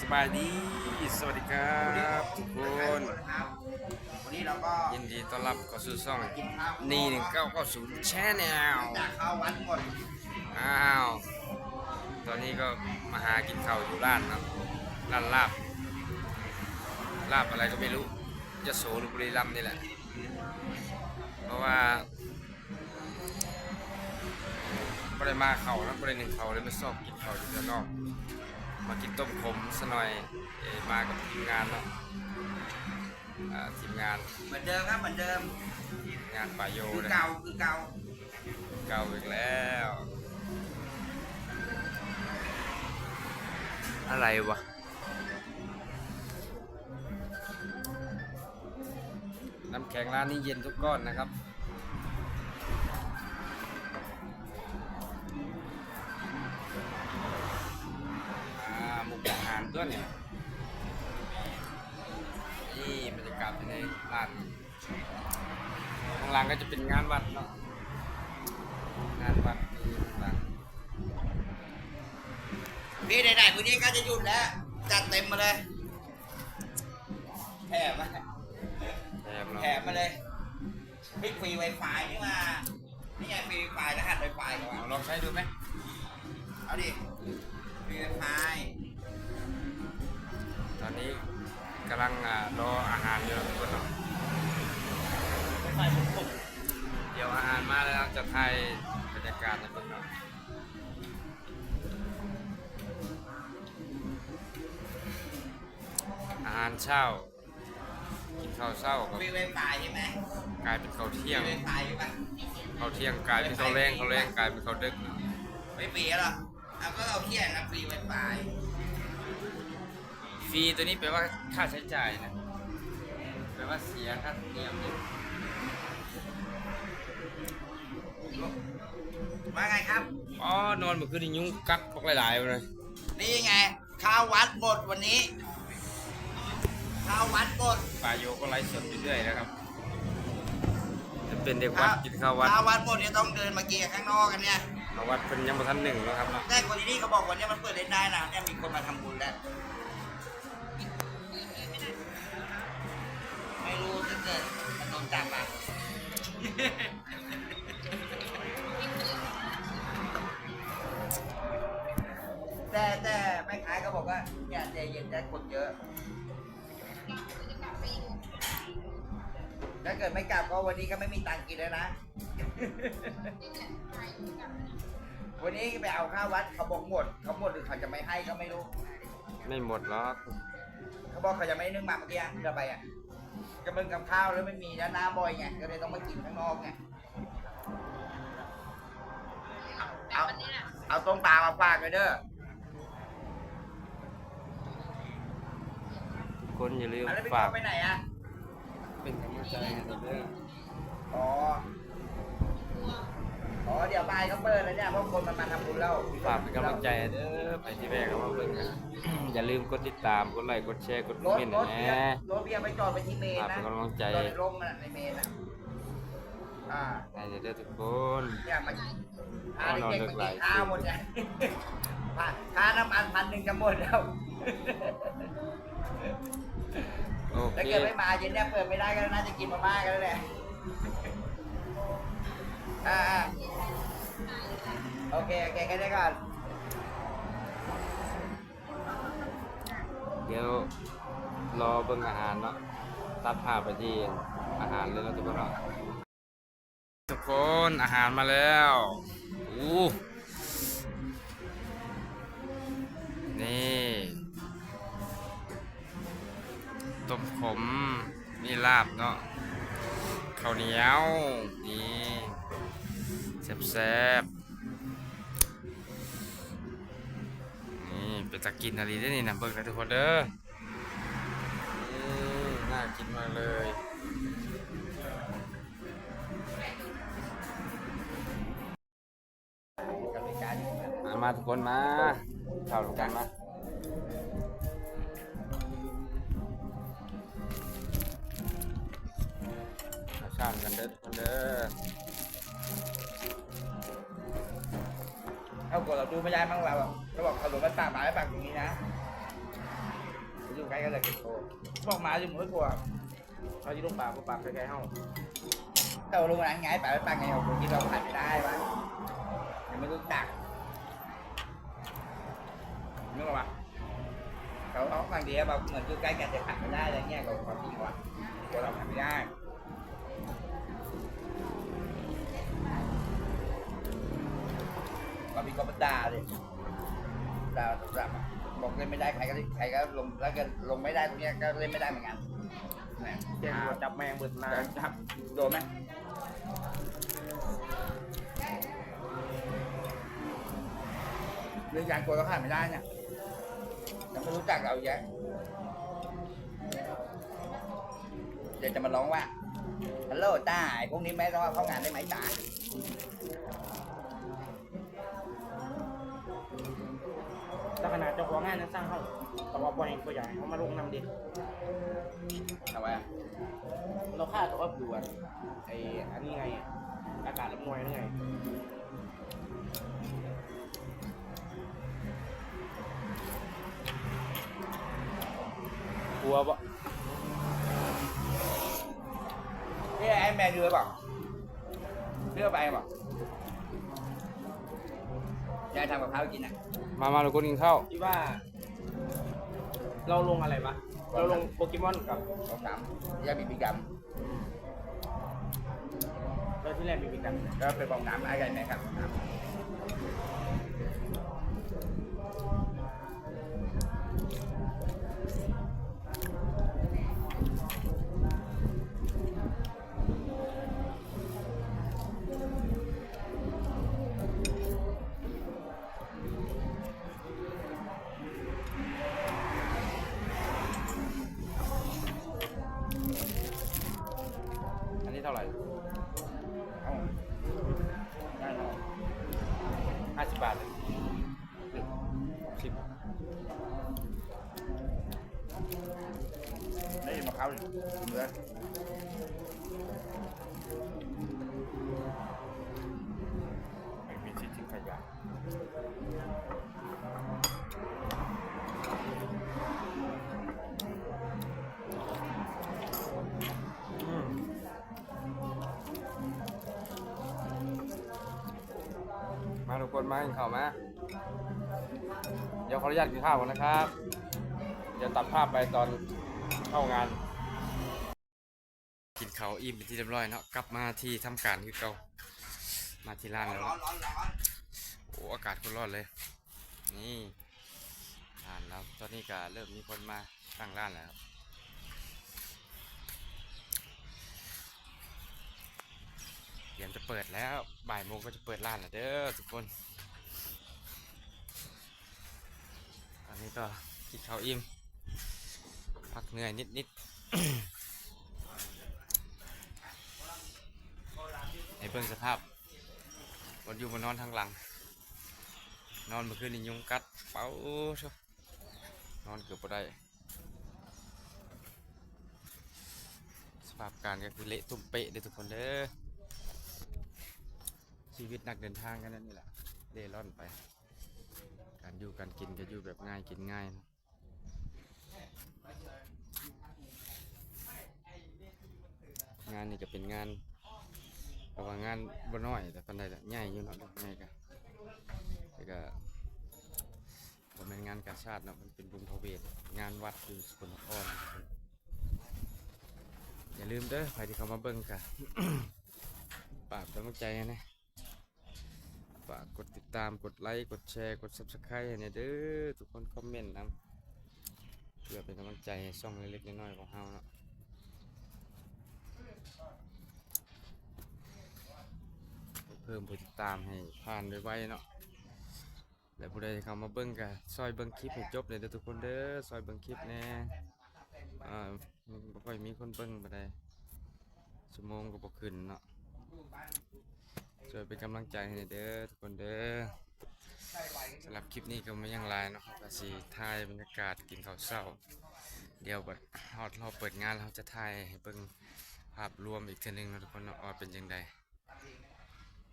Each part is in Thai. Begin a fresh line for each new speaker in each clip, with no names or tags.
สบายดี สวัสดีครับทุกคน
วันนี้เราก็
ยินดีต้อนรับเข้าสู่ช่อง
กินข้าว
นี่หนึ่งเก้าเก้าศูนย์แชนแนล
จากเข้าวัดหมด
อ้าว ตอนนี้ก็มาหากินข้าวอยู่ร้านเนาะร้านลาบ ลาบอะไรก็ไม่รู้ยโสหรือบุรีรัมย์นี่แหละ เพราะว่าไม่ได้มาเขาแล้วไม่ได้หนึ่งเขาเลยไม่ชอบกินเขาอยู่ด้านนอก มากินต้มขมซะหน่อยเอ่อมากับทีมงานเนาะอ่าทีมงาน
เหมือนเดิมครับเหมือนเดิม
งานป่าโย
คือ
เลย
เก่าคือเก่า
เก่าอีกแล้ว อะไรวะน้ำแข็งร้านนี้เย็นทุกก้อนนะครับ ตัวเนี่ยนี่บรรยากาศภายในร้านข้างหล่างก็จะเป็นงานวัดเนาะงานวัดนี่ข้างหล่าง
พี่ไหนๆวันนี้ก็จะหยุดแล้ว จัดเต็มมาเลยแถมมา
แถมเนาะ
แถมมาเลยพี่ฟรีไวไฟนี่มานี่ไงฟรีไวไฟรหัสไวไฟเขา
เอา
อะ
ลองใช้ดูไหม
เอาดิฟรีไวไฟ
ตอนนี้กำลังอ่ารออาหารอยู่ทุกคนเนาะ
ไวไฟผมผม
เดี๋ยวอาหารมาแล้วจะถ่ายบรรยากาศให้เบิ่งเนาะอาหารเช้า กินข้าวเช้ากับ
ฟรีไวไฟใช่ไหม
กลายเป็นข้าว
ฟรี
เที่ยง
ไวไฟใช่ปะ
ข้าวเที่ยงกลายเป็นข้าวแรงข้าวแรงกลายเป็นข้าวดึกเนาะ
ไม่ฟรีหรอกเอาก็เอาเที่ยงนะฟรีไวไฟ
ฟรีตัวนี้แปลว่าค่าใช้จ่ายนะแปลว่าเสียค่าธรรมเนียมเนี่ย
ว่าไงครับ
อ๋อนอนเมื่อคืนนี่ยุงกัดพวกหลายๆเลย
นี่ไงข้าววัดหมดวันนี้ข้าววัดหมด
ป่าโยก็ไลฟ์สดอยู่เรื่อยนะครับจะเป็นเด็กวัดกินข้าววัด
ข้าววัดหมดเนี่ยต้องเดินมากินข้างนอกกันเนี่ย
ข้าววัดเป็นยังบ่ทันหนึ่งแล้วครับเนาะ
แต่คนที่นี่เขาบอกวันนี้มันเปิดเล่นได้นะเนี่ยมีคนมาทำบุญแล้ว ใจเย็นได้คนเยอะ ถ้าเกิดไม่กลับก็วันนี้ก็ไม่มีตังค์กินแล้วนะ วันนี้ไปเอาข้าววัดเขาบอกหมด เขาหมดหรือเขาจะไม่ให้ก็ไม่รู้
ไม่หมดหรอก
เขาบอกเขาจะไม่นึ่งหมักเมื่อกี้เดี๋ยวไปอะจะมึงกับข้าวแล้วไม่มีแล้วน้ำบ่อยไงก็เลยต้องมากินข้างนอกไง เอา เอาต้มปลามาฝากเลยเด้อ
ทุก คนอย่าลืม
อะแล้วพี่
ฝาก
เขาไปไหนอะ
เป็นกำลังใจให้เราด้วย
อ๋อ อ๋อ เดี๋ยวบ่ายเขาเปิดแล้วเนี่ยเพราะคนมันมาทำบุญแล้ว
ฝากเป็นกำลังใจเด้อไปที่แรกก็มาเบิ่งกันอย่าลืมกดติดตามกดไลค์กดแชร์กดค
ร
อม
ถ
เมนต์
รถ
แห
เบีย
นะ
ร์รถเบียร์ไปจอดไปที่เมน
ฝาก
นะ
เป็นกำลังใจ
จอดในร่มน่ะในเมนอะ อ่า
ให้เด้อทุกคน
เนี่ยมันพา
อ๋อ
เด็ก
นอนดึ
ๆ
ก
ไป
หลาย
กินข้าวหมดเนี่ยพาค่าน้ำมันพันหนึ่งจะหมดแล้ว
โอ
ถ้า
เค
เกิดไม่มาเย็นเนี่ยเปิดไม่ได้ก็น่าจะกินมาม่ากันแล้วแหละอ่าอ่าโอเคโอเคแค่นี้ก่อน
เดี๋ยวรอเบิ่งอาหารเนาะตัดภาพไปที่อาหารเลยเนาะทุกคนเนาะ ทุกคนอาหารมาแล้วอู้นี่ต้มขมนี่ลาบเนาะข้าวเหนียว นี่แซ่บๆนี่เป็นตะกินอะไรได้นี่นะเบิ่งนะทุกคนเด้อนี่น่ากินมากเลย มามาทุกคนมาเข้าดูกันมามาข้ามกันเด้อทุกคนเด้อ
เอากดเราดูไม่ได้มั้งเราเราบอกเขนมมันปากหมาไม่ปากอย่างนี้นะอยู่ใกล้กันเลยกินโตบอกหมาอยู่มือกลัว
เขาที่ลูกปลาปลาใกล้ๆเฮา
แต่ว่าลุงนั้นไงไปไปไงของที่เราผ่านไม่ได้วะยังไม่รู้จัก
นึกออกปะ
เขาเขาบางทีแบบเหมือนอยู่ใกล้กันจะผ่านไม่ได้อะไรเงี้ยเขาเขาทิ้งว่ะเดี๋ยวเราผ่านไม่ได้ก็มีก็มาด่าเลยด่าโทรศัพท์อะบอกเล่นไม่ได้ใครก็ใครก็ลงแล้วก็ลงไม่ได้ตรงเนี้ยก็เล่นไม่ได้เหมือนกันแหม
แจ้งตำรวจจับแมงเบิดนา
จับโดนไหมเรื่องการกลัวก็ผ่านไม่ได้เนี่ยยังไม่ รู้จักเราอีกแยะเดี๋ยวจะมาร้องว่าฮัลโหลตาไอ้พวกนี้แม่ต้องเอาเข้างานได้ไหมตา
ถ้าขนาดเจ้าของงานยังสร้างเฮาแต่ว่าปล่อยตัวอย่างเขามาลงนำดิ
ทำไมอะ
เราฆ่าตัวอับด่วนไอ้อันนี้ไง อากาศละมวยนั่นไง ลัวปะ
นี่ไอ้แม่เรือเปล่าเรือไปเปล่ายายทำกับข้าวกินอะ
มามาทุกคนกินข้าว
ที่ว่า เราลงอะไรปะเราลงโปเกมอนกับ
สองสามยายมีปีก
เราที่แรกมีมีกันำ
แล้วไปบอกน้ำไอ้ไก่แม่ครับ
สิบบาทเลยสิบ
ได้ยินมะพร้าวดิเนื้อ
ไม่มีสิทธิ์ทิ้งขยะ กคนมากินข้าวมาเดี๋ยวขออนุญาตกินข้าวก่อนนะครับ เดี๋ยวตัดภาพไปตอนเข้างาน กินข้าวอิ่มเป็นที่เรียบร้อยเนาะกลับมาที่ทำการคือเก่ามาที่ร้านแล้วโอ้อากาศก็ร้อนเลย นี่ร้านแล้วตอนนี้ก็เริ่มมีคนมาตั้งร้านแล้ว เตรียมจะเปิดแล้วบ่ายโมงก็จะเปิดร้านแล้วเด้อทุกคนตอนนี้ก็กินข้าวอิ่มพักเหนื่อยนิดๆให้เบิ่งสภาพวันอยู่มานอนทางหลัง นอนเมื่อคืนนี่ยุงกัดเป้าชบนอนเกือบบ่ได้สภาพการก็คือเละตุ้มเปะเลยทุกคนเด้อ ชีวิตนักเดินทางกันนั่นนี่แหละเล่ร่อนไป การอยู่การกินก็อยู่แบบง่ายกินง่ายนะงานนี่ก็เป็นงานแต่ว่างานบ่น้อย แต่ปานใดละใหญ่อยู่เนาะใหญ่กะแต่ก็บ่แม่นงานกาชาติเนาะมันเป็นบุญพระเวทงานวัดอยู่สกลนครอย่าลืมเด้อใครที่เข้ามาเบิ่งกะฝากกำลังใจนะ ฝากกดติดตามกดไลค์กดแชร์กด Subscribe ให้เนี่ยเด้อทุกคนคอมเมนต์นำเพื่อเป็นกำลังใจให้ช่องเล็กๆน้อยๆของเฮาเนาะเพิ่มผู้ติดตามให้ผ่านไวๆเนาะแล้วผู้ใดเข้ามาเบิ่งก็ซอยเบิ่งคลิปให้จบเลยเด้อทุกคนเด้อซอยเบิ่งคลิปแน่อ่าบ่ค่อยมีคนเบิ่งปานใดชั่วโมงก็บ่ขึ้นเนาะ ช่วยเป็นกำลังใจให้เด้อทุกคนเด้อสำหรับคลิปนี้ก็ไม่ยังหลายเนาะก็สิถ่ายบรรยากาศกินข้าวเช้า เดี๋ยวบัดฮอดเราเปิดงานเราจะถ่ายให้เบิ่งภาพรวมอีกเทื่อนึงนะทุกคนเนาะว่าเป็นจังได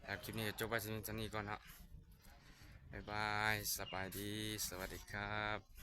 ครับคลิปนี้จบไปที่นี้ก่อนเนาะบ๊ายบายสบายดี สวัสดีครับ